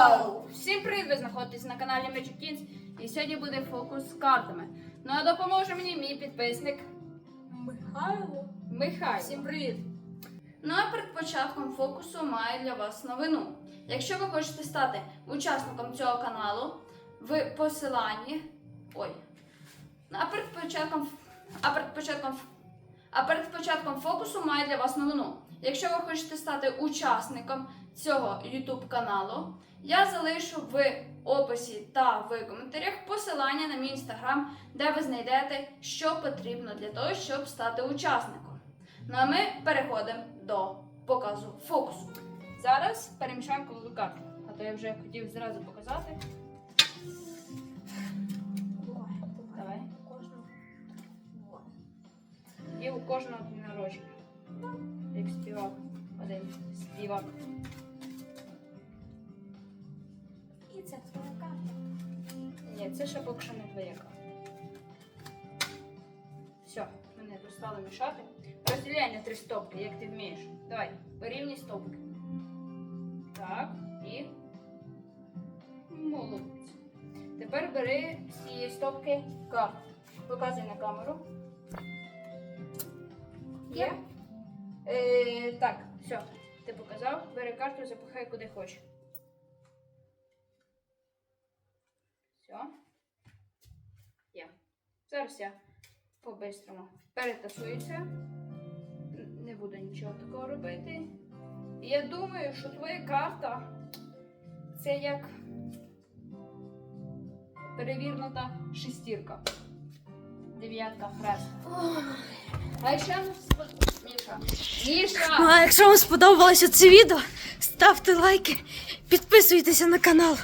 Вау! Всім привіт! Ви знаходитесь на каналі Magic Kids і сьогодні буде фокус з картами. Ну а допоможе мені мій підписник Михайло. Михайло. Всім привіт. Ну а перед початком фокусу маю для вас новину. Якщо ви хочете стати учасником цього каналу, в посиланні. Ой. А перед початком. А перед початком. А перед початком фокусу маю для вас новину. Якщо ви хочете стати учасником цього YouTube каналу, я залишу в описі та в коментарях посилання на мій інстаграм, де ви знайдете, що потрібно для того, щоб стати учасником. Ну а ми переходимо до показу фокусу. Зараз перемішаємо колоду карт. А то я вже хотів зразу показати. І у кожного день народження. Як співак. Один співак. І це твоя карта. Ні, це ще поки що не твоя карта. Все, мене достало мішати. Розділяй на три стопки, як ти вмієш. Давай, порівняй стопки. Так, і. Молодець. Тепер бери з цієї стопки карту. Показуй на камеру. Є? Е, так, все. Ти показав. Бери карту, запихай куди хочеш. Все. Є. Зараз я по-бистрому перетасуюся. Не буду нічого такого робити. І я думаю, що твоя карта це як перевірнута шестірка. Дев'ятка хреста. А якщо Ну, а якщо вам сподобалося це відео, ставте лайки, підписуйтеся на канал.